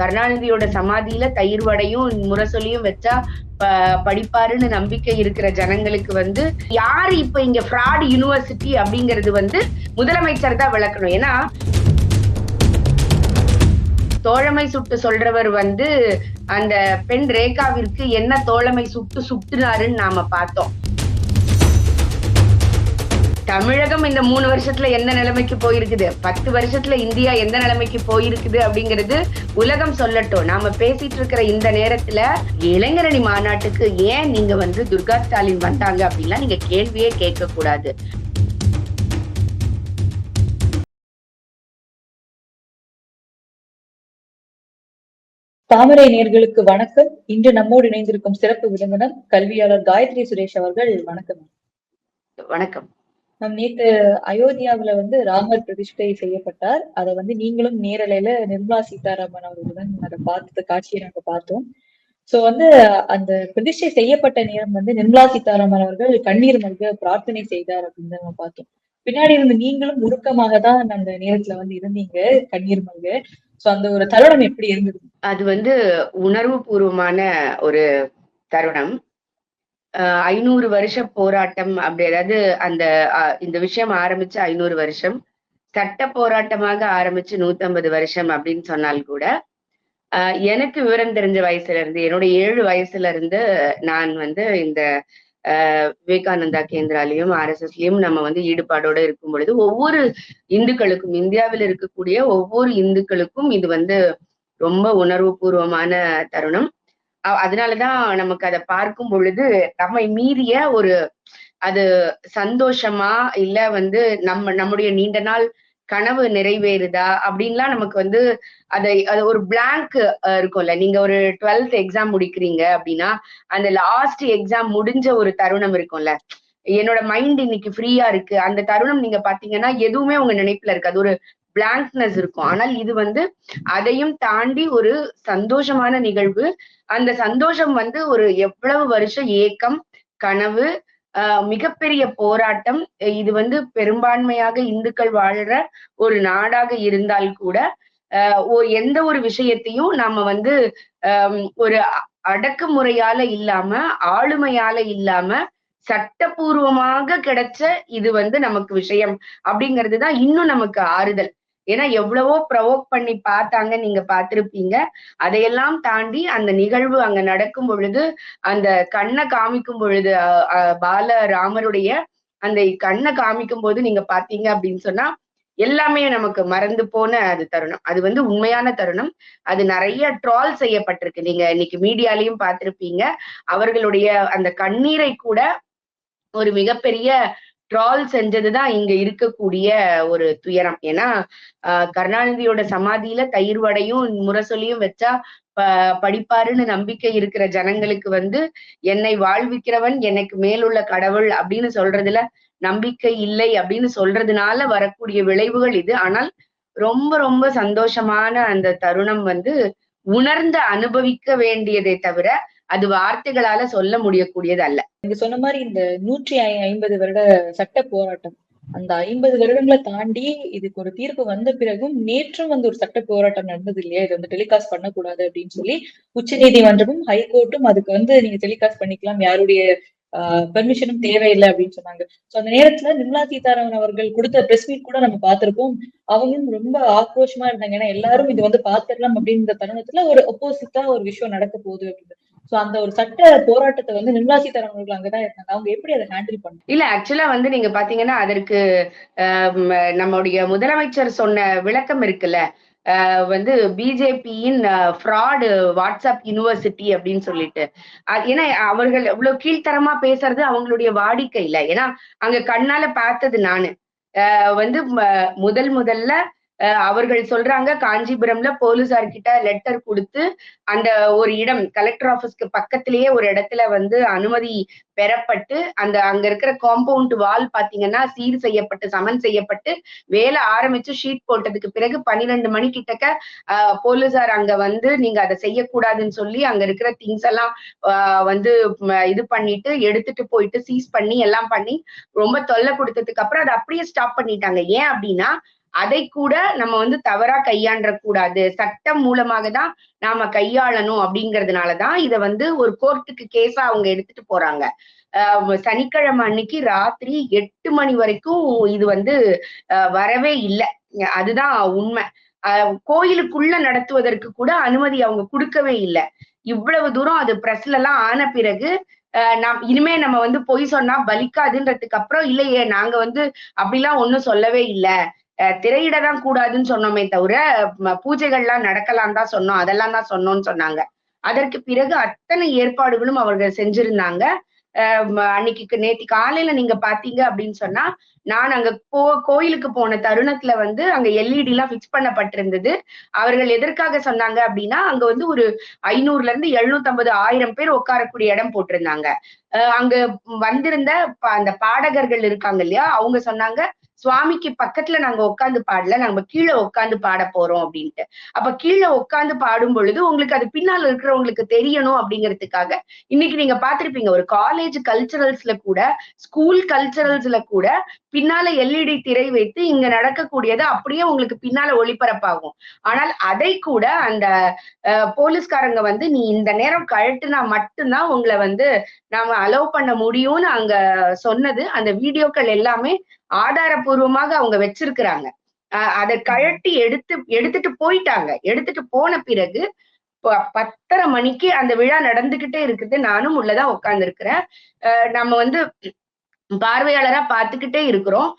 கருணாநிதியோட சமாதியில தயிர் வடையும் முரசொலியும் வச்சா படிப்பாருன்னு நம்பிக்கை இருக்கிற ஜனங்களுக்கு வந்து யாரு இப்ப இங்க ஃப்ராட் யூனிவர்சிட்டி அப்படிங்கிறது வந்து முதலமைச்சர் தான் விளக்கணும். ஏன்னா தோழமை சுட்டு சொல்றவர் வந்து அந்த பெண் ரேகாவிற்கு என்ன தோழமை சுட்டு சுட்டுனாருன்னு நாம பார்த்தோம். தமிழகம் இந்த மூணு வருஷத்துல எந்த நிலைமைக்கு போயிருக்குது? பத்து வருஷத்துல இந்தியா எந்த நிலைமைக்கு போயிருக்குது அப்படிங்கிறது உலகம் சொல்லட்டும். நாம பேசிட்டு இருக்கிற இந்த நேரத்துல இளைஞரணி மாநாட்டுக்கு ஏன் நீங்க வந்து துர்கா ஸ்டாலின் வந்தாங்க அப்படின்லாம் நீங்க கேள்வியே கேட்க கூடாது தாமரை நேர்களுக்கு வணக்கம். இன்று நம்மோடு இணைந்திருக்கும் சிறப்பு விருந்தினர் கல்வியாளர் காயத்ரி சுரேஷ் அவர்கள். வணக்கம். வணக்கம். நம் நேற்று அயோத்தியாவுல வந்து ராமர் பிரதிஷ்டை செய்யப்பட்டார். அதை வந்து நீங்களும் நேரலையில நிர்மலா சீதாராமன் அவர்களுடன் அதை பார்த்த காட்சியை நாங்க பார்த்தோம். சோ வந்து அந்த பிரதிஷ்டை செய்யப்பட்ட நேரம் வந்து நிர்மலா சீதாராமன் அவர்கள் கண்ணீர் மல்க பிரார்த்தனை செய்தார் அப்படின்னு நம்ம பார்த்தோம். பின்னாடி இருந்து நீங்களும் உருக்கமாக தான் அந்த நேரத்துல வந்து இருந்தீங்க கண்ணீர் மல்க. சோ அந்த ஒரு தருணம் எப்படி இருந்தது? அது வந்து உணர்வு பூர்வமான ஒரு தருணம். ஐநூறு வருஷ போராட்டம் அப்படி அதாவது அந்த இந்த விஷயம் ஆரம்பிச்சு ஐநூறு வருஷம். சட்ட போராட்டமாக ஆரம்பிச்சு நூத்தம்பது வருஷம் அப்படின்னு சொன்னால் கூட எனக்கு விவரம் தெரிஞ்ச வயசுல இருந்து என்னோட ஏழு வயசுல இருந்து நான் வந்து இந்த விவேகானந்தா கேந்திராலையும் ஆர்எஸ்எஸ்லயும் நம்ம வந்து ஈடுபாடோட இருக்கும் பொழுது ஒவ்வொரு இந்துக்களுக்கும் இந்தியாவில் இருக்கக்கூடிய ஒவ்வொரு இந்துக்களுக்கும் இது வந்து ரொம்ப உணர்வு பூர்வமான தருணம். அதனாலதான் நமக்கு அதை பார்க்கும் பொழுது நம்மை மீறிய ஒரு அது சந்தோஷமா இல்ல வந்து நம்ம நம்முடைய நீண்ட நாள் கனவு நிறைவேறுதா அப்படின்லாம் நமக்கு வந்து அதை அது ஒரு பிளாங்க் இருக்கும்ல. நீங்க ஒரு டுவெல்த் எக்ஸாம் முடிக்கிறீங்க அப்படின்னா அந்த லாஸ்ட் எக்ஸாம் முடிஞ்ச ஒரு தருணம் இருக்கும்ல. என்னோட மைண்ட் இன்னைக்கு ஃப்ரீயா இருக்கு. அந்த தருணம் நீங்க பாத்தீங்கன்னா எதுவுமே உங்க நினைப்புல இருக்கு அது ஒரு பிளாங்க்னஸ் இருக்கும். ஆனால் இது வந்து அதையும் தாண்டி ஒரு சந்தோஷமான நிகழ்வு. அந்த சந்தோஷம் வந்து ஒரு எவ்வளவு வருஷம் ஏக்கம் கனவு மிகப்பெரிய போராட்டம் இது வந்து பெரும்பான்மையாக இந்துக்கள் வாழ்ற ஒரு நாடாக இருந்தால் கூட எந்த ஒரு விஷயத்தையும் நாம வந்து ஒரு அடக்குமுறையால இல்லாம ஆளுமையால இல்லாம சட்டபூர்வமாக கிடைச்ச இது வந்து நமக்கு விஷயம். அப்படிங்கிறது தான் இன்னும் நமக்கு ஆறுதல். ஏன்னா எவ்வளவோ ப்ரொவோக் பண்ணி பார்த்தாங்க நீங்க பார்த்திருப்பீங்க. அதையெல்லாம் தாண்டி அந்த நிகழ்வு அங்க நடக்கும் பொழுது அந்த கண்ணை காமிக்கும் பொழுது பால ராமருடைய அந்த கண்ணை காமிக்கும் போது நீங்க பாத்தீங்க அப்படின்னு சொன்னா எல்லாமே நமக்கு மறந்து போன அது தருணம். அது வந்து உண்மையான தருணம். அது நிறைய ட்ரால் செய்யப்பட்டிருக்கு. நீங்க இன்னைக்கு மீடியாலையும் பார்த்திருப்பீங்க. அவர்களுடைய அந்த கண்ணீரை கூட ஒரு மிகப்பெரிய ட்ரால் செஞ்சதுதான் இங்க இருக்கக்கூடிய ஒரு துயரம். ஏன்னா கருணாநிதியோட சமாதியில தயிர் வடையும் முரசொலியும் வச்சா படிப்பாருன்னு நம்பிக்கை இருக்கிற ஜனங்களுக்கு வந்து என்னை வாழ்விக்கிறவன் எனக்கு மேலுள்ள கடவுள் அப்படின்னு சொல்றதுல நம்பிக்கை இல்லை அப்படின்னு சொல்றதுனால வரக்கூடிய விளைவுகள் இது. ஆனால் ரொம்ப ரொம்ப சந்தோஷமான அந்த தருணம் வந்து உணர்ந்து அனுபவிக்க வேண்டியதை தவிர அது வார்த்தைகளால சொல்ல முடியக்கூடியது அல்ல நீங்க சொன்ன மாதிரி இந்த நூற்றி ஐம்பது வருட சட்ட போராட்டம் அந்த ஐம்பது வருடங்களை தாண்டி இதுக்கு ஒரு தீர்ப்பு வந்த பிறகும் நேற்றும் வந்து ஒரு சட்ட போராட்டம் நடந்தது இல்லையா? இது வந்து டெலிகாஸ்ட் பண்ணக்கூடாது அப்படின்னு சொல்லி உச்ச நீதிமன்றமும் ஹைகோர்ட்டும் அதுக்கு வந்து நீங்க டெலிகாஸ்ட் பண்ணிக்கலாம். யாருடைய பெர்மிஷனும் தேவையில்லை அப்படின்னு சொன்னாங்க. சோ அந்த நேரத்துல நிர்மலா சீதாராமன் அவர்கள் கொடுத்த பிரஸ் மீட் கூட நம்ம பார்த்திருப்போம். அவங்களும் ரொம்ப ஆக்ரோஷமா இருந்தாங்க. ஏன்னா எல்லாரும் இது வந்து பாத்துடலாம் அப்படின்ற தருணத்துல ஒரு அப்போசிட்டா ஒரு விஷயம் நடக்க போகுது அப்படின்னு. சோ அந்த ஒரு சட்ட போராட்டத்தை வந்து நிர்மலா சீதாராமன் அவர்கள் அங்கதான் இருந்தாங்க. அவங்க எப்படி அதை ஹேண்டில் பண்ண இல்ல ஆக்சுவலா வந்து நீங்க பாத்தீங்கன்னா அதற்கு நம்முடைய முதலமைச்சர் சொன்ன விளக்கம் இருக்குல்ல. வந்து பிஜேபியின் ஃப்ராடு வாட்ஸ்அப் யூனிவர்சிட்டி அப்படின்னு சொல்லிட்டு. ஏன்னா அவர்கள் இவ்வளவு கீழ்த்தரமா பேசுறது அவங்களுடைய வாடிக்கையில. ஏன்னா அங்க கண்ணால பார்த்தது நானு. வந்து முதல் முதல்ல அவர்கள் சொல்றாங்க காஞ்சிபுரம்ல போலீசார் கிட்ட லெட்டர் கொடுத்து அந்த ஒரு இடம் கலெக்டர் ஆபீஸ்க்கு பக்கத்திலேயே ஒரு இடத்துல வந்து அனுமதி பெறப்பட்டு அந்த அங்க இருக்கிற காம்பவுண்ட் வால் பாத்தீங்கன்னா சீர் செய்யப்பட்டு சமன் செய்யப்பட்டு வேலை ஆரம்பிச்சு ஷீட் போட்டதுக்கு பிறகு பன்னிரெண்டு மணி கிட்டக்க போலீசார் அங்க வந்து நீங்க அதை செய்யக்கூடாதுன்னு சொல்லி அங்க இருக்கிற திங்ஸ் எல்லாம் வந்து இது பண்ணிட்டு எடுத்துட்டு போயிட்டு சீஸ் பண்ணி எல்லாம் பண்ணி ரொம்ப தொல்லை கொடுத்ததுக்கு அப்புறம் அதை அப்படியே ஸ்டாப் பண்ணிட்டாங்க. ஏன் அப்படின்னா அதை கூட நம்ம வந்து தவறா கையாண்ட கூடாது சட்டம் மூலமாக தான் நாம கையாளணும் அப்படிங்கறதுனாலதான் இத வந்து ஒரு கோர்ட்டுக்கு கேஸா அவங்க எடுத்துட்டு போறாங்க. ஆஹ் சனிக்கிழமை அன்னைக்கு ராத்திரி எட்டு மணி வரைக்கும் இது வந்து வரவே இல்லை. அதுதான் உண்மை. ஆஹ் கோயிலுக்குள்ள நடத்துவதற்கு கூட அனுமதி அவங்க கொடுக்கவே இல்லை. இவ்வளவு தூரம் அது பிரஸ்ல எல்லாம் ஆன பிறகு ஆஹ் நாம் இனிமே நம்ம வந்து பொய் சொன்னா பலிக்காதுன்றதுக்கு அப்புறம் இல்லையே நாங்க வந்து அப்படிலாம் ஒண்ணும் சொல்லவே இல்லை. திரையிட தான் கூடாதுன்னு சொன்னோமே தவிர பூஜைகள்லாம் நடக்கலாம் தான் சொன்னோம். அதெல்லாம் தான் சொன்னோம்னு சொன்னாங்க. அதற்கு பிறகு அத்தனை ஏற்பாடுகளும் அவர்கள் செஞ்சிருந்தாங்க. அன்னைக்கு நேத்தி காலையில நீங்க பாத்தீங்க அப்படின்னு சொன்னா நான் அங்க கோ கோயிலுக்கு போன தருணத்துல வந்து அங்க எல்இடி எல்லாம் பிக்ஸ் பண்ணப்பட்டிருந்தது. அவர்கள் எதற்காக சொன்னாங்க அப்படின்னா அங்க வந்து ஒரு ஐநூறுல இருந்து எழுநூத்தி ஐம்பது ஆயிரம் பேர் உட்காரக்கூடிய இடம் போட்டிருந்தாங்க. அங்க வந்திருந்த அந்த பாடகர்கள் இருக்காங்க இல்லையா அவங்க சொன்னாங்க சுவாமிக்கு பக்கத்துல நாங்க உட்காந்து பாடல நம்ம கீழே உட்காந்து பாட போறோம் அப்படின்ட்டு. அப்ப கீழே உட்காந்து பாடும் பொழுது உங்களுக்கு அது பின்னால இருக்கிறவங்களுக்கு தெரியணும் அப்படிங்கிறதுக்காக இன்னைக்கு நீங்க பாத்திருப்பீங்க ஒரு காலேஜ் கல்ச்சரல்ஸ்ல கூட ஸ்கூல் கல்ச்சரல்ஸ்ல கூட பின்னால எல்இடி திரை வைத்து இங்க நடக்கக்கூடியது அப்படியே உங்களுக்கு பின்னால ஒளிபரப்பாகும். ஆனால் அதை கூட அந்த அஹ், போலீஸ்காரங்க வந்து நீ இந்த நேரம் கழட்டுனா மட்டும்தான் உங்களை வந்து நாம அலோவ் பண்ண முடியும்னு அங்க சொன்னது. அந்த வீடியோக்கள் எல்லாமே ஆதாரபூர்வமாக அவங்க வச்சிருக்கிறாங்க. அஹ் அதை கழட்டி எடுத்து எடுத்துட்டு போயிட்டாங்க. எடுத்துட்டு போன பிறகு ப- பத்தரை மணிக்கு அந்த விழா நடந்துகிட்டே இருக்குது. நானும் உள்ளதான் உட்கார்ந்து இருக்கிறேன் நம்ம வந்து பார்வையாளரா பார்த்துக்கிட்டே இருக்கிறோம்.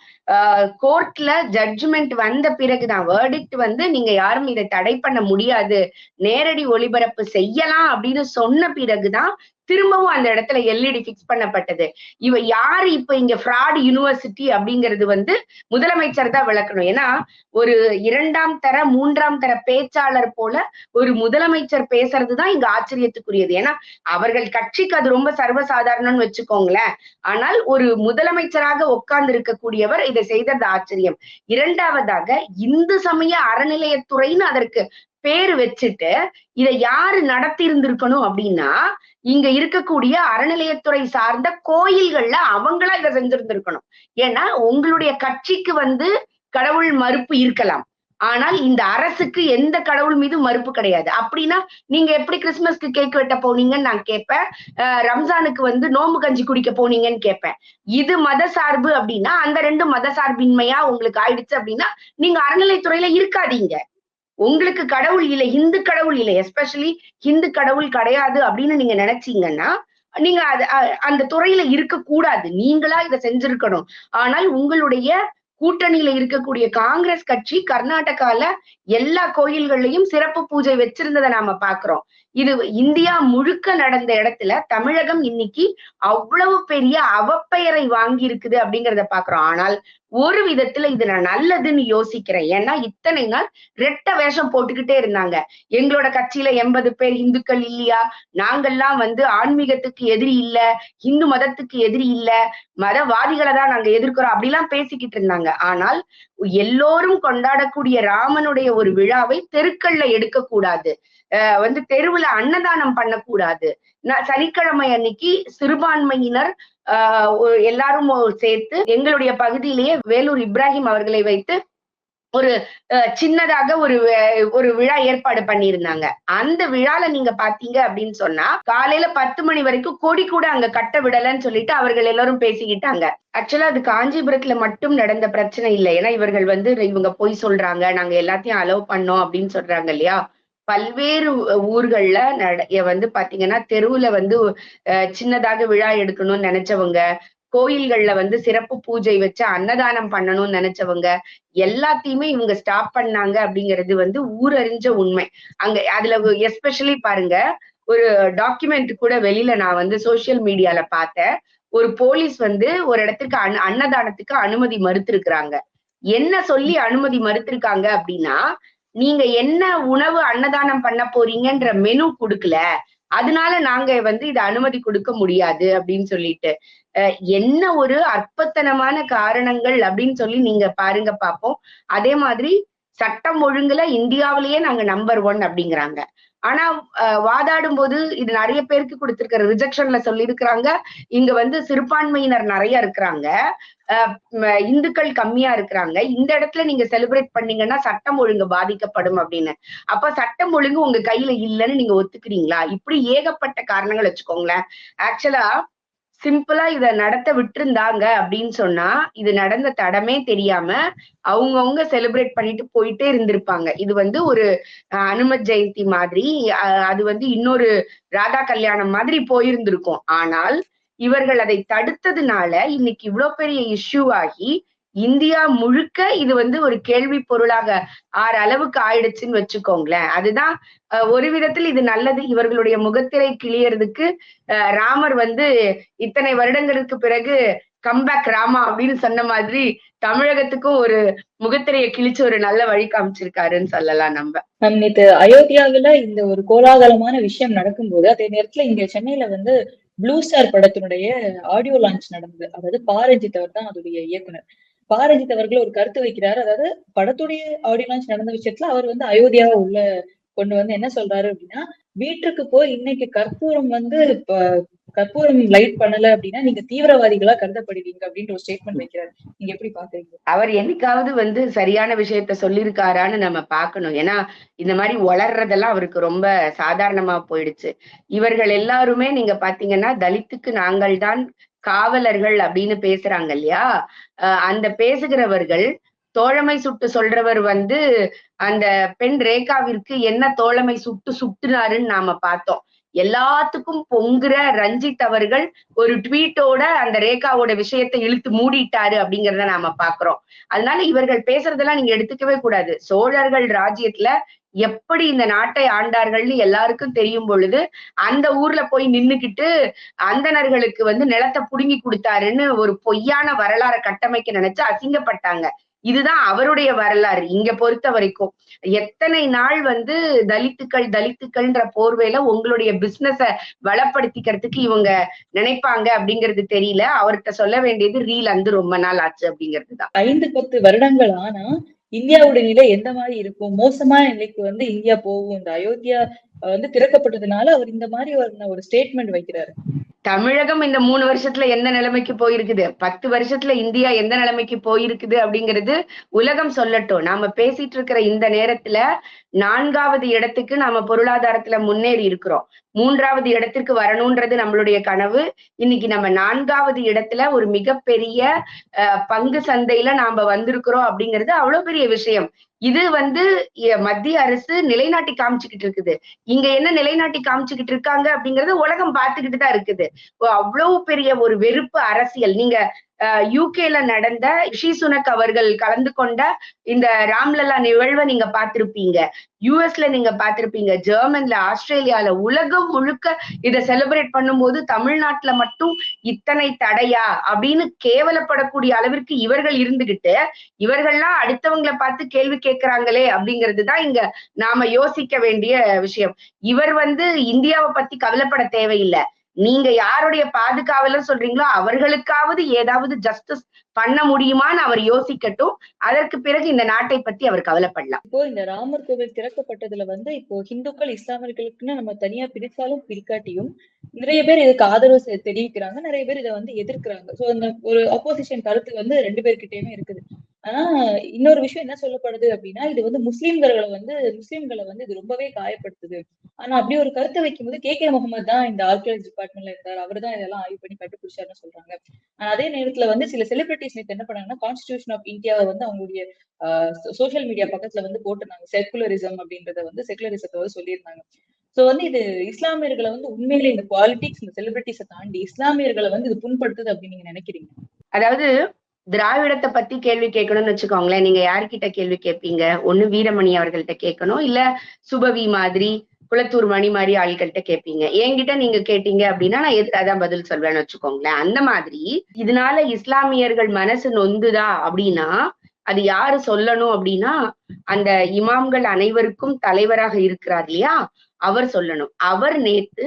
கோர்ட்ல ஜட்ஜ்மெண்ட் வந்த பிறகுதான் வேர்டிக்ட் வந்து நீங்க யாரும் இதை தடை பண்ண முடியாது. நேரடி ஒளிபரப்பு செய்யலாம் அப்படின்னு சொன்ன பிறகுதான் திரும்பவும் அந்த இடத்துல எல்இடி பிக்ஸ் பண்ணப்பட்டது. இவ யாரு இப்ப இங்க ஃப்ராட் யூனிவர்சிட்டி அப்படிங்கிறது வந்து முதலமைச்சர் தான் விளக்கணும். ஏன்னா ஒரு இரண்டாம் தர மூன்றாம் தர பேச்சாளர் போல ஒரு முதலமைச்சர் பேசுறதுதான் இங்க ஆச்சரியத்துக்குரியது. ஏன்னா அவர்கள் கட்சிக்கு அது ரொம்ப சர்வசாதாரணம்னு வச்சுக்கோங்களேன். ஆனால் ஒரு முதலமைச்சராக உட்கார்ந்து இருக்கக்கூடியவர் இதை செய்தது ஆச்சரியம். இரண்டாவதாக இந்து சமய அறநிலையத்துறைன்னு அதற்கு பேர் வச்சுட்டு இதை யாரு நடத்தி இருந்திருக்கணும் அப்படின்னா இங்க இருக்கக்கூடிய அறநிலையத்துறை சார்ந்த கோயில்கள்ல அவங்களா இதை செஞ்சிருந்திருக்கணும். ஏன்னா உங்களுடைய கட்சிக்கு வந்து கடவுள் மறுப்பு இருக்கலாம். ஆனால் இந்த அரசுக்கு எந்த கடவுள் மீது மறுப்பு கிடையாது. அப்படின்னா நீங்க எப்படி கிறிஸ்துமஸ்க்கு கேக் வெட்ட போனீங்கன்னு நான் கேட்பேன். ரம்ஜானுக்கு வந்து நோம்பு கஞ்சி குடிக்க போனீங்கன்னு கேட்பேன். இது மத சார்பு அப்படின்னா அந்த ரெண்டு மத சார்பின்மையா உங்களுக்கு ஆயிடுச்சு அப்படின்னா நீங்க அறநிலைத்துறையில இருக்காதீங்க. உங்களுக்கு கடவுள் இல்லை இந்து கடவுள் இல்லை எஸ்பெஷலி இந்து கடவுள் கிடையாது அப்படின்னு நீங்க நினைச்சீங்கன்னா நீங்க அது அந்த துறையில இருக்க கூடாது நீங்களா இதை செஞ்சிருக்கணும். ஆனால் உங்களுடைய கூட்டணியில இருக்கக்கூடிய காங்கிரஸ் கட்சி கர்நாடகால எல்லா கோயில்கள்லயும் சிறப்பு பூஜை வச்சிருந்ததை நாம பாக்குறோம். இது இந்தியா முழுக்க நடந்த இடத்துல தமிழகம் இன்னைக்கு அவ்வளவு பெரிய அவப்பெயரை வாங்கி இருக்குது அப்படிங்கிறத பாக்குறோம் ஆனால் ஒரு விதத்துல இது நான் நல்லதுன்னு யோசிக்கிறேன். ஏன்னா இத்தனை நாள் ரெட்ட வேஷம் போட்டுக்கிட்டே இருந்தாங்க. எங்களோட கட்சியில எண்பது பேர் இந்துக்கள் இல்லையா? நாங்கெல்லாம் வந்து ஆன்மீகத்துக்கு எதிரி இல்ல இந்து மதத்துக்கு எதிரி இல்ல மதவாதிகளை தான் நாங்க எதிர்க்கிறோம் அப்படிலாம் பேசிக்கிட்டு இருந்தாங்க. ஆனால் எல்லோரும் கொண்டாடக்கூடிய ராமனுடைய ஒரு விழாவை தெருக்கள்ல எடுக்கக்கூடாது. கூடாது வந்து தெருவுல அன்னதானம் பண்ணக்கூடாது. நான் சனிக்கிழமை அன்னைக்கு சிறுபான்மையினர் ஆஹ் எல்லாரும் சேர்த்து எங்களுடைய பகுதியிலேயே வேலூர் இப்ராஹிம் அவர்களை வைத்து ஒரு அஹ், சின்னதாக ஒரு ஒரு விழா ஏற்பாடு பண்ணியிருந்தாங்க. அந்த விழால நீங்க பாத்தீங்க அப்படின்னு சொன்னா காலையில பத்து மணி வரைக்கும் கொடி கூட அங்க கட்ட விடலன்னு சொல்லிட்டு அவர்கள் எல்லாரும் பேசிக்கிட்டாங்க. ஆக்சுவலா அது காஞ்சிபுரத்துல மட்டும் நடந்த பிரச்சனை இல்லை. ஏன்னா இவர்கள் வந்து இவங்க பொய் சொல்றாங்க நாங்க எல்லாத்தையும் அலோவ் பண்ணோம் அப்படின்னு சொல்றாங்க இல்லையா? பல்வேறு ஊர்கள்ல நட வந்து பாத்தீங்கன்னா தெருவுல வந்து சின்னதாக விழா எடுக்கணும்னு நினைச்சவங்க கோயில்கள்ல வந்து சிறப்பு பூஜை வச்சு அன்னதானம் பண்ணணும்னு நினைச்சவங்க எல்லாத்தையுமே இவங்க ஸ்டாப் பண்ணாங்க அப்படிங்கிறது வந்து ஊரறிஞ்ச உண்மை. அங்க அதுல எஸ்பெஷலி பாருங்க ஒரு டாக்குமெண்ட் கூட வெளியில நான் வந்து சோசியல் மீடியால பார்த்தேன். ஒரு போலீஸ் வந்து ஒரு இடத்துக்கு அன் அன்னதானத்துக்கு அனுமதி மறுத்திருக்கிறாங்க. என்ன சொல்லி அனுமதி மறுத்திருக்காங்க அப்படின்னா நீங்க என்ன உணவு அன்னதானம் பண்ண போறீங்கன்ற மெனு கொடுக்கல. அதனால நாங்க வந்து இதை அனுமதி கொடுக்க முடியாது அப்படின்னு சொல்லிட்டு. அஹ் என்ன ஒரு அற்பத்தனமான காரணங்கள் அப்படின்னு சொல்லி நீங்க பாருங்க பாப்போம். அதே மாதிரி சட்டம் ஒழுங்குல இந்தியாவிலேயே நாங்க நம்பர் ஒன் அப்படிங்கிறாங்க. ஆனா வாதாடும் போது இது நிறைய பேருக்கு கொடுத்திருக்கிற ரிஜெக்ஷன்ல சொல்லியிருக்கிறாங்க. இங்க வந்து சிறுபான்மையினர் நிறைய இருக்கிறாங்க. அஹ், இந்துக்கள் கம்மியா இருக்கிறாங்க. இந்த இடத்துல நீங்க செலிப்ரேட் பண்ணீங்கன்னா சட்டம் ஒழுங்கு பாதிக்கப்படும் அப்படின்னு. அப்ப சட்டம் ஒழுங்கு உங்க கையில இல்லைன்னு நீங்க ஒத்துக்கிறீங்களா? இப்படி ஏகப்பட்ட காரணங்கள் வச்சுக்கோங்களேன். ஆக்சுவலா சிம்பிளா இத நடத்த விட்டுருந்தாங்க அப்படின்னு சொன்னா இது நடந்த தடமே தெரியாம அவங்கவுங்க செலிப்ரேட் பண்ணிட்டு போயிட்டே இருந்திருப்பாங்க. இது வந்து ஒரு அஹ், அனுமத் ஜெயந்தி மாதிரி அது வந்து இன்னொரு ராதா கல்யாணம் மாதிரி போயிருந்திருக்கும். ஆனால் இவர்கள் அதை தடுத்ததுனால இன்னைக்கு இவ்வளவு பெரிய இஷ்யூ ஆகி இந்தியா முழுக்க இது வந்து ஒரு கேள்வி பொருளாக ஆறு அளவுக்கு ஆயிடுச்சுன்னு வச்சுக்கோங்களேன். அதுதான் ஒரு விதத்தில் இது நல்லது. இவர்களுடைய முகத்திரை கிளியறதுக்கு ராமர் வந்து இத்தனை வருடங்களுக்கு பிறகு கம்பேக் ராமா அப்படின்னு சொன்ன மாதிரி தமிழகத்துக்கும் ஒரு முகத்திரையை கிழிச்சு ஒரு நல்ல வழி காமிச்சிருக்காருன்னு சொல்லலாம் நம்ம. நம் நேத்து அயோத்தியாவில இந்த ஒரு கோலாகலமான விஷயம் நடக்கும்போது அதே நேரத்துல இங்க சென்னையில வந்து ப்ளூ ஸ்டார் படத்தினுடைய ஆடியோ லான்ச் நடந்தது. அதாவது பாரஞ்சித் அவர் தான் அதோடைய இயக்குனர். பாரஞ்சித் அவர்கள் ஒரு கருத்து வைக்கிறார். அதாவது படத்துடைய ஆடியோ லான்ச் நடந்த விஷயத்துல அவர் வந்து அயோத்தியாவை உள்ள கொண்டு வந்து என்ன சொல்றாரு அப்படின்னா வீட்டுக்கு போய் இன்னைக்கு கற்பூரம் வந்து கற்பூரம் லைட் பண்ணல அப்படின்னா நீங்க தீவிரவாதிகளா கருதப்படுவீங்க அப்படின்ற ஒரு ஸ்டேட்மெண்ட் வைக்கிறாரு. நீங்க எப்படி பாக்குறீங்க? அவர் என்னைக்காவது வந்து சரியான விஷயத்த சொல்லியிருக்காரான்னு நம்ம பாக்கணும் ஏன்னா இந்த மாதிரி வளர்றதெல்லாம் அவருக்கு ரொம்ப சாதாரணமா போயிடுச்சு. இவர்கள் எல்லாருமே நீங்க பாத்தீங்கன்னா தலித்துக்கு நாங்கள் தான் காவலர்கள் அப்படின்னு பேசுறாங்க இல்லையா? அந்த பேசுகிறவர்கள் தோழமை சுட்டு சொல்றவர் வந்து அந்த பெண் ரேகாவிற்கு என்ன தோழமை சுட்டு சுட்டுனாருன்னு நாம பார்த்தோம். எல்லாத்துக்கும் பொங்குற ரஞ்சித் அவர்கள் ஒரு ட்வீட்டோட அந்த ரேகாவோட விஷயத்தை இழுத்து மூடிட்டாரு அப்படிங்கறத நாம பாக்குறோம். அதனால இவர்கள் பேசுறதெல்லாம் நீங்க எடுத்துக்கவே கூடாது. சோழர்கள் ராஜ்யத்துல எப்படி இந்த நாட்டை ஆண்டார்கள்னு எல்லாருக்கும் தெரியும் பொழுது அந்த ஊர்ல போய் நின்னுக்கிட்டு அந்தணர்களுக்கு வந்து நிலத்தை புடுங்கி கொடுத்தாருன்னு ஒரு பொய்யான வரலாறை கட்டமைக்க நினைச்சு அசிங்கப்பட்டாங்க. இதுதான் அவருடைய வரலாறு. இங்க பொறுத்த வரைக்கும் எத்தனை நாள் வந்து தலித்துக்கள் தலித்துக்கள்ன்ற போர்வையில உங்களுடைய பிசினஸ வளப்படுத்திக்கிறதுக்கு இவங்க நினைப்பாங்க அப்படிங்கிறது தெரியல. அவர்கிட்ட சொல்ல வேண்டியது ரீல் வந்து ரொம்ப நாள் ஆச்சு அப்படிங்கிறது தான். ஐந்து பத்து வருடங்கள் ஆனா இந்தியாவுடைய நிலை எந்த மாதிரி இருக்கும்? மோசமான நிலைக்கு வந்து இந்தியா போகும் இந்த அயோத்தியா வந்து திறக்கப்பட்டதுனால அவர் இந்த மாதிரி ஒரு ஸ்டேட்மெண்ட் வைக்கிறாரு. தமிழகம் இந்த மூணு வருஷத்துல எந்த நிலைமைக்கு போயிருக்குது? பத்து வருஷத்துல இந்தியா எந்த நிலைமைக்கு போயிருக்குது அப்படிங்கிறது உலகம் சொல்லட்டும். நாம பேசிட்டு இருக்கிற இந்த நேரத்துல நான்காவது இடத்துக்கு நாம பொருளாதாரத்துல முன்னேறி இருக்கிறோம். மூன்றாவது இடத்திற்கு வரணும்ன்றது நம்மளுடைய கனவு. இன்னைக்கு நம்ம நான்காவது இடத்துல ஒரு மிகப்பெரிய அஹ், பங்கு சந்தையில நாம வந்திருக்கிறோம் அப்படிங்கிறது அவ்வளவு பெரிய விஷயம். இது வந்து மத்திய அரசு நிலைநாட்டி காமிச்சுக்கிட்டு இருக்குது. இங்க என்ன நிலைநாட்டி காமிச்சுக்கிட்டு இருக்காங்க அப்படிங்கறது உலகம் பார்த்துக்கிட்டு தான் இருக்குது. ஓ, அவ்வளவு பெரிய ஒரு வெறுப்பு அரசியல். நீங்க யூகேல நடந்த ரிஷி சுனக் அவர்கள் கலந்து கொண்ட இந்த ராம்லலா நிகழ்வை நீங்க பார்த்திருப்பீங்க. யூஎஸ்ல நீங்க பார்த்திருப்பீங்க. ஜெர்மன்ல ஆஸ்திரேலியால உலகம் முழுக்க இதை செலிப்ரேட் பண்ணும்போது தமிழ்நாட்டுல மட்டும் இத்தனை தடையா அப்படின்னு கேவலப்படக்கூடிய அளவிற்கு இவர்கள் இருந்துகிட்டு இவர்கள்லாம் அடுத்தவங்களை பார்த்து கேள்வி கேட்கிறாங்களே அப்படிங்கிறது தான் இங்க நாம யோசிக்க வேண்டிய விஷயம். இவர் வந்து இந்தியாவை பத்தி கவலைப்பட தேவையில்லை. நீங்க யாருடைய பாதுகாவலர் சொல்றீங்களோ அவர்களுக்காவது ஏதாவது ஜஸ்டிஸ் பண்ண முடியுமான்னு அவர் யோசிக்கட்டும். அதற்கு பிறகு இந்த நாட்டை பத்தி அவர் கவலைப்படலாம். இப்போ இந்த ராமர் கோவில் திறக்கப்பட்டதுல வந்து இப்போ ஹிந்துக்கள் இஸ்லாமியர்களுக்குன்னு நம்ம தனியா பிரித்தாலும் பிரிக்காட்டியும் நிறைய பேர் இதுக்கு ஆதரவு தெரிவிக்கிறாங்க. நிறைய பேர் இதை வந்து எதிர்க்கிறாங்க. சோ அந்த ஒரு அப்போசிஷன் கருத்து வந்து ரெண்டு பேர்கிட்டயுமே இருக்குது. ஆனா இன்னொரு விஷயம் என்ன சொல்லப்படுது அப்படின்னா இது வந்து முஸ்லீம்களை வந்து முஸ்லீம்களை வந்து இது ரொம்பவே காயப்படுத்துது. ஆனா அப்படி ஒரு கருத்தை வைக்கும்போது கே. கே. முகமது தான் இந்த ஆர்கியாலஜி டிபார்ட்மெண்ட்ல இருந்தார். அவர் தான் இதெல்லாம் ஆய்வு பண்ணி கண்டுபிடிச்சாருன்னு சொல்றாங்க. ஆனா அதே நேரத்துல வந்து சில செலிபிரிட்டிஸ் என்ன பண்ணாங்கன்னா கான்ஸ்டிடியூஷன் ஆஃப் இந்தியாவை வந்து அவங்களுடைய சோஷியல் மீடியா பக்கத்துல வந்து போட்டிருந்தாங்க. செகுலரிசம் அப்படின்றத வந்து செக்குலரிசத்தை வந்து சொல்லியிருந்தாங்க. சோ வந்து இது இஸ்லாமியர்களை வந்து உண்மையிலே இந்த பாலிடிக்ஸ் இந்த செலிபிரிட்டிஸை தாண்டி இஸ்லாமியர்களை வந்து இது புண்படுத்துது அப்படின்னு நீங்க நினைக்கிறீங்க? அதாவது திராவிடத்தை பத்தி கேள்வி கேட்கணும்னு வச்சுக்கோங்களேன். நீங்க யார்கிட்ட கேள்வி கேட்பீங்க? ஒண்ணு வீரமணி அவர்கள்ட்ட கேட்கணும் இல்ல சுபவி மாதிரி குளத்தூர் மணி மாதிரி ஆள்கள்ட்ட கேட்பீங்க. என்கிட்ட நீங்க கேட்டீங்க அப்படின்னா நான் எதுக்கு அதான் பதில் சொல்வேன்னு வச்சுக்கோங்களேன். அந்த மாதிரி இதனால இஸ்லாமியர்கள் மனசு நொந்துதா அப்படின்னா அது யாரு சொல்லணும் அப்படின்னா அந்த இமாம்கள் அனைவருக்கும் தலைவராக இருக்கிறார் இல்லையா? அவர் சொல்லணும். அவர் நேத்து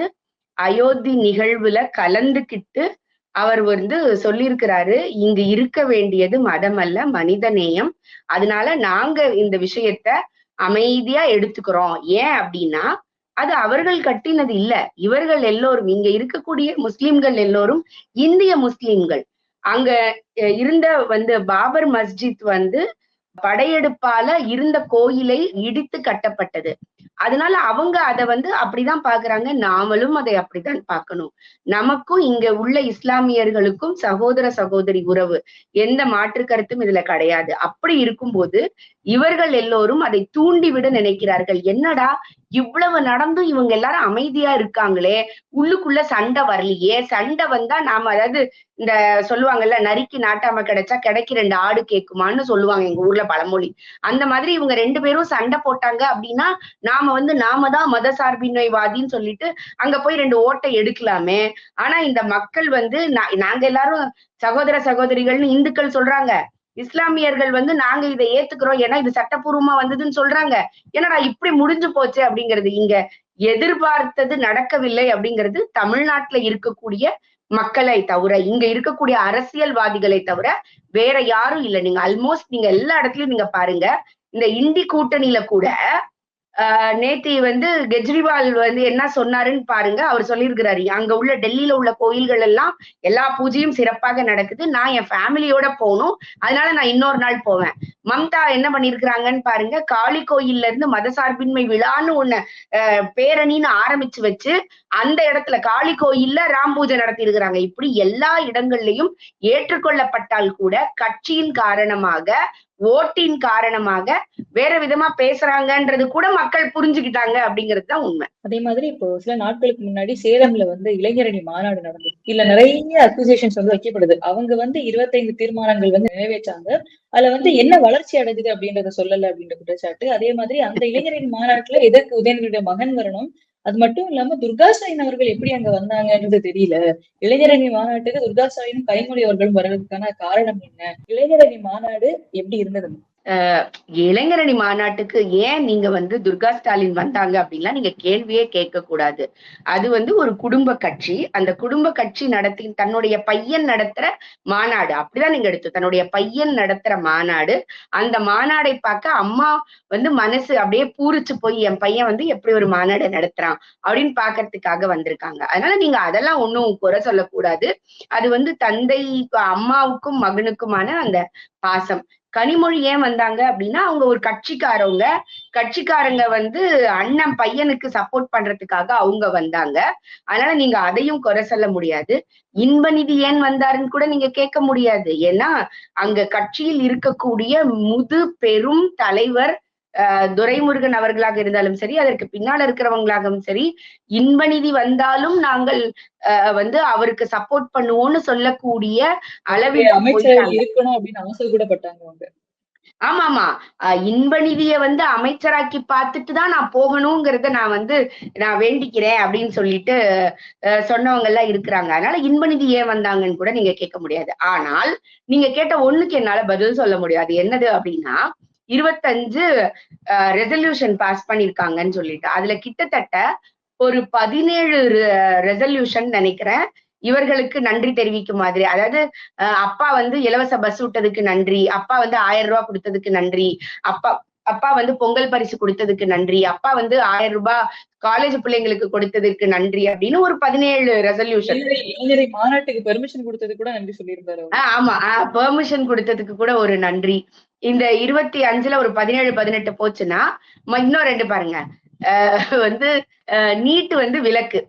அயோத்தி நிகழ்வுல கலந்துக்கிட்டு அவர் வந்து சொல்லியிருக்கிறாரு இங்கு இருக்க வேண்டியது மதம் அல்ல மனித நேயம். அதனால நாங்க இந்த விஷயத்த அமைதியா எடுத்துக்கிறோம். ஏன் அப்படின்னா அது அவர்கள் கட்டினது இல்ல. இவர்கள் எல்லோரும் இங்க இருக்கக்கூடிய முஸ்லிம்கள் எல்லோரும் இந்திய முஸ்லிம்கள். அங்க இருந்த வந்து பாபர் மஸ்ஜித் வந்து படையெடுப்பால இருந்த கோயிலை இடித்து கட்டப்பட்டது. அதனால அவங்க அதை வந்து அப்படிதான் பாக்குறாங்க. நாமளும் அதை அப்படித்தான் பார்க்கணும். நமக்கும் இங்க உள்ள இஸ்லாமியர்களுக்கும் சகோதர சகோதரி உறவு எந்த மாற்று கருத்தும் இதுல கிடையாது. அப்படி இருக்கும்போது இவர்கள் எல்லோரும் அதை தூண்டிவிட நினைக்கிறார்கள். என்னடா இவ்வளவு நடந்தும் இவங்க எல்லாரும் அமைதியா இருக்காங்களே? உள்ளுக்குள்ள சண்டை வரலையே. சண்டை வந்தா நாம அதாவது இந்த சொல்லுவாங்கல்ல நரிக்கு நாட்டாம கிடைச்சா கிடைக்கு ரெண்டு ஆடு கேக்குமான்னு சொல்லுவாங்க எங்க ஊர்ல பழமொழி. அந்த மாதிரி இவங்க ரெண்டு பேரும் சண்டை போட்டாங்க அப்படின்னா நாம வந்து நாம தான் மத சார்பின்மைவாதின்னு சொல்லிட்டு அங்க போய் ரெண்டு ஓட்டை எடுக்கலாமே. ஆனா இந்த மக்கள் வந்து நாங்க எல்லாரும் சகோதர சகோதரிகள்னு இந்துக்கள் சொல்றாங்க. இஸ்லாமியர்கள் வந்து நாங்க இதை ஏத்துக்கிறோம் ஏன்னா இது சட்டப்பூர்வமா வந்ததுன்னு சொல்றாங்க. என்னடா இப்படி முடிஞ்சு போச்சு அப்படிங்கிறது இங்க எதிர்பார்த்தது நடக்கவில்லை அப்படிங்கிறது தமிழ்நாட்டுல இருக்கக்கூடிய மக்களை தவிர இங்க இருக்கக்கூடிய அரசியல்வாதிகளை தவிர வேற யாரும் இல்ல. நீங்க ஆல்மோஸ்ட் நீங்க எல்லா இடத்துலயும் நீங்க பாருங்க. இந்த இந்தி கூட்டணியில கூட ஆஹ் நேத்தி வந்து கெஜ்ரிவால் வந்து என்ன சொன்னாருன்னு பாருங்க. அவர் சொல்லியிருக்கிறாரு அங்க உள்ள டெல்லியில உள்ள கோயில்கள் எல்லாம் எல்லா பூஜையும் சிறப்பாக நடக்குது. நான் என் ஃபேமிலியோட போகணும். அதனால நான் இன்னொரு நாள் போவேன். மம்தா என்ன பண்ணிருக்கிறாங்கன்னு பாருங்க காளி கோயில்ல இருந்து மதசார்பின்மை விழான்னு ஒண்ணு பேரணின்னு ஆரம்பிச்சு வச்சு அந்த இடத்துல காளி கோயில்ல ராம் பூஜை நடத்தி இருக்கிறாங்க இப்படி எல்லா இடங்கள்லயும் ஏற்றுக்கொள்ளப்பட்டால் கூட கட்சியின் காரணமாக ஓட்டின் காரணமாக வேற விதமா பேசுறாங்கன்றது கூட மக்கள் புரிஞ்சுக்கிட்டாங்க அப்படிங்கிறது தான் உண்மை. அதே மாதிரி இப்போ சில நாட்களுக்கு முன்னாடி சேலம்ல வந்து இளைஞரணி மாநாடு நடந்தது. இல்ல நிறைய அக்யூசேஷன்ஸ் வந்து வைக்கப்படுது. அவங்க வந்து இருபத்தைந்து தீர்மானங்கள் வந்து நிறைவேற்றாங்க. அதுல வந்து என்ன வளர்ச்சி அடைஞ்சது அப்படின்றத சொல்லல அப்படின்ற குற்றச்சாட்டு. அதே மாதிரி அந்த இளைஞரின் மாநாட்டுல எதற்கு உதயநிதியுடைய மகன் வரணும்? அது மட்டும் இல்லாம துர்கா ஸ்டாலின் அவர்கள் எப்படி அங்க வந்தாங்கன்றது தெரியல. இளைஞரணி மாநாட்டுக்கு துர்கா ஸ்டாலினும் கைமொழி அவர்களும் வர்றதுக்கான காரணம் என்ன? இளைஞரணி மாநாடு எப்படி இருந்தது? இளைஞரணி மாநாட்டுக்கு ஏன் நீங்க வந்து துர்கா ஸ்டாலின் வந்தாங்க அப்படின்லாம் நீங்க கேள்வியே கேட்க கூடாது அது வந்து ஒரு குடும்ப கட்சி. அந்த குடும்ப கட்சி நடத்தி தன்னுடைய பையன் நடத்துற மாநாடு. அப்படிதான் நீங்க எடுத்து தன்னுடைய பையன் நடத்துற மாநாடு. அந்த மாநாடை பார்க்க அம்மா வந்து மனசு அப்படியே பூரிச்சு போய் என் பையன் வந்து எப்படி ஒரு மாநாடு நடத்துறான்? அப்படின்னு பாக்குறதுக்காக வந்திருக்காங்க. அதனால நீங்க அதெல்லாம் ஒண்ணும் குறை சொல்லக்கூடாது. அது வந்து தந்தை அம்மாவுக்கும் மகனுக்குமான அந்த பாசம். கனிமொழி ஏன் வந்தாங்க அப்படின்னா அவங்க ஒரு கட்சிக்காரவங்க. கட்சிக்காரங்க வந்து அண்ணன் பையனுக்கு சப்போர்ட் பண்றதுக்காக அவங்க வந்தாங்க. அதனால நீங்க அதையும் குறை சொல்ல முடியாது. இன்ப நிதி ஏன் வந்தாருன்னு கூட நீங்க கேட்க முடியாது. ஏன்னா அங்க கட்சியில் இருக்கக்கூடிய முது பெரும் தலைவர் துரைமுருகன் அவர்களாக இருந்தாலும் சரி அதற்கு பின்னால் இருக்கிறவங்களாகவும் சரி இன்பநிதி வந்தாலும் நாங்கள் வந்து அவருக்கு சப்போர்ட் பண்ணுவோம்னு சொல்லக்கூடிய அளவில் அமைச்சர் இருக்கணும் அப்படின்னு ஆசை கூட பட்டாங்க அவங்க. ஆமா ஆமா இன்ப நிதிய வந்து அமைச்சராக்கி பார்த்துட்டு தான் நான் போகணுங்கிறத நான் வந்து நான் வேண்டிக்கிறேன் அப்படின்னு சொல்லிட்டு சொன்னவங்க எல்லாம் இருக்கிறாங்க. அதனால இன்ப நிதி ஏன் வந்தாங்கன்னு கூட நீங்க கேட்க முடியாது. ஆனால் நீங்க கேட்ட ஒண்ணுக்கு என்னால பதில் சொல்ல முடியாது என்னது அப்படின்னா இருபத்தஞ்சு ரெசல்யூஷன் பாஸ் பண்ணிருக்காங்கன்னு சொல்லிட்டு. அதுல கிட்டத்தட்ட ஒரு பதினேழு ரெசல்யூஷன் நினைக்கிறேன். இவர்களுக்கு நன்றி தெரிவிக்கும் மாதிரி. அதாவது அஹ் அப்பா வந்து இலவச பஸ் விட்டதுக்கு நன்றி. அப்பா வந்து ஆயிரம் ரூபாய் கொடுத்ததுக்கு நன்றி. அப்பா அப்பா வந்து பொங்கல் பரிசு கொடுத்ததுக்கு நன்றி. அப்பா வந்து ஆயிரம் ரூபாய் காலேஜ் பிள்ளைங்களுக்கு கொடுத்ததுக்கு நன்றி அப்படின்னு ஒரு பதினேழு ரெசல்யூஷன் மாநாட்டுக்கு பெர்மிஷன் கொடுத்தது கூட நன்றி சொல்லியிருந்தாரு. ஆமா. பெர்மிஷன் கொடுத்ததுக்கு கூட ஒரு நன்றி. இந்த இருபத்தி அஞ்சுல ஒரு பதினேழு பதினெட்டு போச்சுன்னா இன்னும் ரெண்டு பாருங்க. வந்து நீட்டு வந்து விலக்கு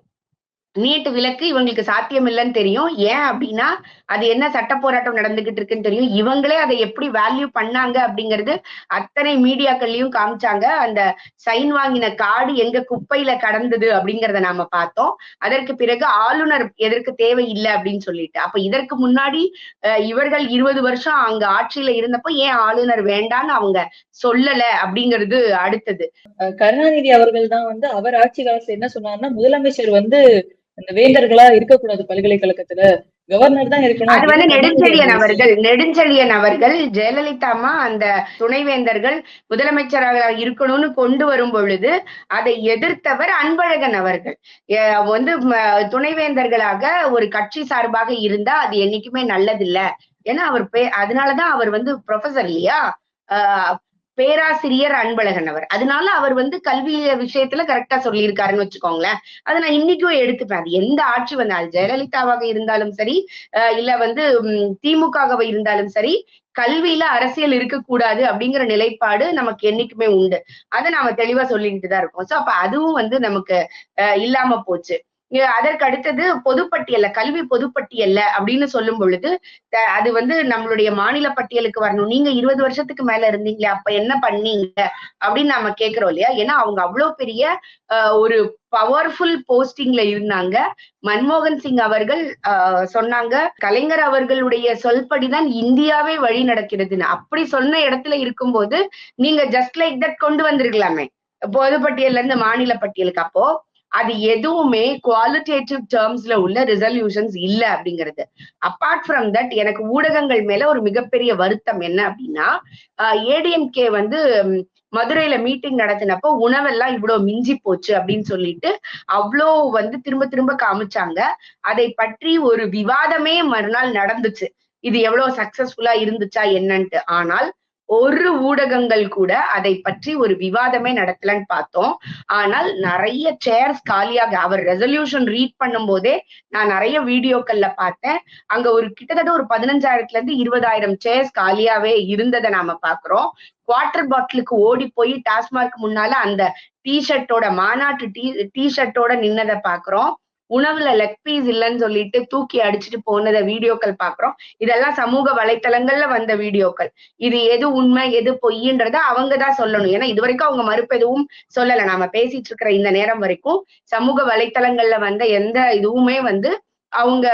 நீட்டு விலக்கு இவங்களுக்கு சாத்தியம் இல்லைன்னு தெரியும். ஏன் அப்படின்னா அது என்ன சட்ட போராட்டம் நடந்துகிட்டு இருக்குன்னு தெரியும். இவங்களே அதை எப்படி வேல்யூ பண்ணாங்க அப்படிங்கிறது அத்தனை மீடியாக்கள்லயும் காமிச்சாங்க. அந்த சைன் வாங்கின காடு எங்க குப்பையில கடந்தது அப்படிங்கிறத நாம பார்த்தோம். அதற்கு பிறகு ஆளுநர் எதற்கு தேவை இல்லை அப்படின்னு சொல்லிட்டு. அப்ப இதற்கு முன்னாடி அஹ், இவர்கள் இருபது வருஷம் அங்க ஆட்சியில இருந்தப்போ ஏன் ஆளுநர் வேண்டான்னு அவங்க சொல்லல அப்படிங்கிறது அடுத்தது. அஹ் கருணாநிதி அவர்கள் தான் வந்து அவர் ஆட்சி காலத்துல என்ன சொன்னார்னா முதலமைச்சர் வந்து இந்த வேந்தர்களா இருக்கக்கூடாது பல்கலைக்கழகத்துல. கவர்னர் தான் இருக்கணும். அது வந்து நெடுஞ்செழியன் அவர்கள். நெடுஞ்செழியன் அவர்கள் ஜெயலலிதா அம்மா அந்த துணைவேந்தர்கள் முதலமைச்சராக இருக்கணும்னு கொண்டு வரும் பொழுது அதை எதிர்த்தவர் அன்பழகன் அவர்கள். வந்து துணைவேந்தர்களாக ஒரு கட்சி சார்பாக இருந்தா அது என்னைக்குமே நல்லதில்ல. ஏன்னா அவர் பே அதனாலதான் அவர் வந்து ப்ரொஃபசர் இல்லையா? ஆஹ் பேராசிரியர் அன்பழகன் அவர். அதனால அவர் வந்து கல்வி விஷயத்துல கரெக்டா சொல்லியிருக்காருன்னு வச்சுக்கோங்களேன். அதை நான் இன்னைக்கும் எடுத்துப்பேன். அது எந்த ஆட்சி வந்தாலும் ஜெயலலிதாவாக இருந்தாலும் சரி அஹ் இல்ல வந்து ம், திமுகவாக இருந்தாலும் சரி கல்வியில அரசியல் இருக்கக்கூடாது அப்படிங்கிற நிலைப்பாடு நமக்கு என்னைக்குமே உண்டு. அதை நாம தெளிவா சொல்லிக்கிட்டு தான் இருக்கோம். சோ அப்ப அதுவும் வந்து நமக்கு இல்லாம போச்சு. அதற்கு அடுத்தது பொதுப்பட்டியல்ல கல்வி பொதுப்பட்டியல்ல அப்படின்னு சொல்லும் பொழுது அது வந்து நம்மளுடைய மாநில பட்டியலுக்கு வரணும். நீங்க இருபது வருஷத்துக்கு மேல இருந்தீங்களே அப்ப என்ன பண்ணீங்க அப்படின்னு நாம கேக்குறோம் இல்லையா? ஏன்னா அவங்க அவ்வளவு பெரிய ஒரு பவர்ஃபுல் போஸ்டிங்ல இருந்தாங்க. மன்மோகன் சிங் அவர்கள் ஆஹ், சொன்னாங்க கலைஞர் அவர்களுடைய சொல்படிதான் இந்தியாவே வழி நடக்கிறதுன்னு. அப்படி சொன்ன இடத்துல இருக்கும்போது நீங்க ஜஸ்ட் லைக் தட் கொண்டு வந்திருக்கலாமே. பொதுப்பட்டியல்ல இருந்து மாநில பட்டியலுக்கு அப்போ அது எதுவுமே குவாலிட்டேட்டிவ் டேர்ம்ஸ்ல உள்ள ரிசல்யூஷன்ஸ் இல்ல அப்படிங்கிறது. அப்பார்ட் ஃப்ரம் தட் எனக்கு ஊடகங்கள் மேல ஒரு மிகப்பெரிய வருத்தம் என்ன அப்படின்னா ஏடிஎம்கே வந்து மதுரையில மீட்டிங் நடத்தினப்போ உணவெல்லாம் இவ்வளவு மிஞ்சி போச்சு அப்படின்னு சொல்லிட்டு அவ்வளோ வந்து திரும்ப திரும்ப காமிச்சாங்க. அதை பற்றி ஒரு விவாதமே மறுநாள் நடந்துச்சு. இது எவ்வளவு சக்சஸ்ஃபுல்லா இருந்துச்சா என்னன்ட்டு. ஆனால் ஒரு ஊடகங்கள் கூட அதை பற்றி ஒரு விவாதமே நடத்தலன்னு பார்த்தோம். ஆனால் நிறைய சேர்ஸ் காலியாக அவர் ரெசல்யூஷன் ரீட் பண்ணும் போதே நான் நிறைய வீடியோக்கள்ல பார்த்தேன். அங்க ஒரு கிட்டத்தட்ட ஒரு பதினஞ்சாயிரத்துல இருந்து இருபதாயிரம் சேர்ஸ் காலியாவே இருந்ததை நாம பாக்குறோம் வாட்டர் பாட்டிலுக்கு ஓடி போய் டாஸ்மார்க் முன்னால அந்த டி ஷர்ட்டோட மாநாட்டு டி டி ஷர்ட்டோட நின்னதை பாக்குறோம் உணவுல லெக் பீஸ் இல்லைன்னு சொல்லிட்டு தூக்கி அடிச்சுட்டு போனதை வீடியோக்கள் பாக்குறோம் இதெல்லாம் சமூக வலைத்தளங்கள்ல வந்த வீடியோக்கள். இது எது உண்மை எது பொய்ன்றத அவங்க தான் சொல்லணும். ஏன்னா இது வரைக்கும் அவங்க மறுப்பு எதுவும் சொல்லல. நாம பேசிட்டு இருக்கிற இந்த நேரம் வரைக்கும் சமூக வலைத்தளங்கள்ல வந்த எந்த இதுவுமே வந்து அவங்க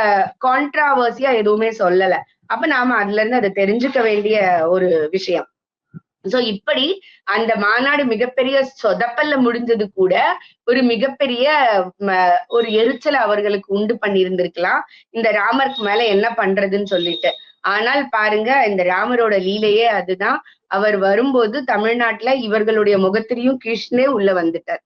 கான்ட்ராவர்சியா எதுவுமே சொல்லல. அப்ப நாம அதுல இருந்து அதை தெரிஞ்சுக்க வேண்டிய ஒரு விஷயம். சோ இப்படி அந்த மாநாடு மிகப்பெரிய சொதப்பல்ல முடிஞ்சது கூட ஒரு மிகப்பெரிய ஒரு எரிச்சலை அவர்களுக்கு உண்டு பண்ணியிருந்திருக்கலாம். இந்த ராமருக்கு மேல என்ன பண்றதுன்னு சொல்லிட்டு. ஆனால் பாருங்க இந்த ராமரோட லீலையே அதுதான். அவர் வரும்போது தமிழ்நாட்டுல இவர்களுடைய முகத்திலையும் கிருஷ்ணே உள்ள வந்துட்டார்.